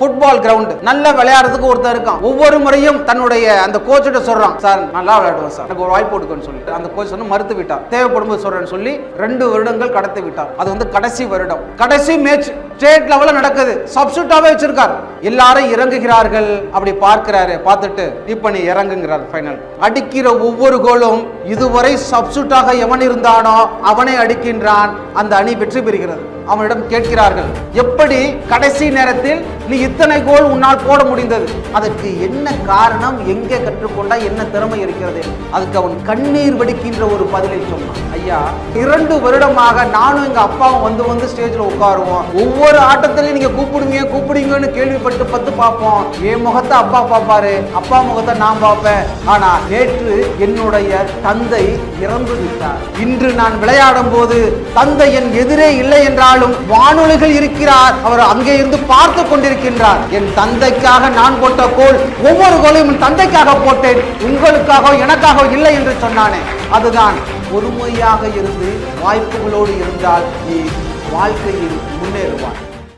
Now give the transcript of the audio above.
Football ground நல்லா விளையாடுறதுக்கு ஒருத்தர் இருக்கான். ஒவ்வொரு முறையும் தன்னுடைய அந்த கோச்சிட்ட சொல்றான் சார் நல்லா விளையாடுவேன் சார் எனக்கு ஒரு வாய்ப்பு கொடுக்குன்னு சொல்லிட்டு அந்த கோச் வந்து மறுத்து விட்டார் தேவைப்படும் போது சொல்றேன்னு சொல்லி ரெண்டு வருடங்கள் கடத்தி விட்டார் அது வந்து கடைசி வருடம். கடைசி மேட்ச் ஸ்டேட் லெவலில் நடக்குது. சப்ஸ்டியூட்டாகவே வச்சிருக்கார். எல்லாரும் இறங்குகிறார்கள். அப்படி பார்க்கிறாரு. பார்த்துட்டு இப்ப நீ இறங்குங்கிறார் ஃபைனல் அடிக்கிற ஒவ்வொரு கோலும் இதுவரை சப்ஸ்டியூட்டாக எவன் இருந்தானோ அவனை அடிக்கின்றான். அந்த அணி வெற்றி பெறுகிறது. அவனிடம் கேட்கிறார்கள் எப்படி கடைசி நேரத்தில் நீ இத்தனை கோல் உன்னால் போட முடிந்தது? அதற்கு என்ன காரணம்? எங்கே கற்றுக்கொண்டா என்ன திறமை இருக்கிறது? அதுக்கு அவன் கண்ணீர் வடிக்கின்ற ஒரு பதிலை சொன்னான். ஐயா இரண்டு வருடமாக நானும் எங்க அப்பாவும் வந்து வந்து ஸ்டேஜில் உட்காருவோம். ஒவ்வொரு ஆட்டத்திலையும் நீங்க கூப்பிடுங்க கூப்பிடுங்கன்னு கேள்விப்பட்டு பத்து பார்ப்போம். என் முகத்தை அப்பா பார்ப்பாரு. அப்பா முகத்தை நான் பார்ப்பேன். ஆனா நேற்று என்னுடைய தந்தை இறந்து விட்டார். இன்று நான் விளையாடும் போது தந்தை என் எதிரே இல்லை என்றாலும் வானொலிகள் இருக்கிறார். அவர் அங்கே இருந்து பார்த்து கொண்டிருக்கின்றார். என் தந்தைக்காக நான் போட்ட கோல் ஒவ்வொரு கோலையும் என் தந்தைக்காக போட்டேன். உங்களுக்காக எனக்காக இல்லை என்று சொன்னானே. அதுதான் பொறுமையாக இருந்து வாய்ப்புகளோடு இருந்தால் நீ வாழ்க்கையில் முன்னேறுவான்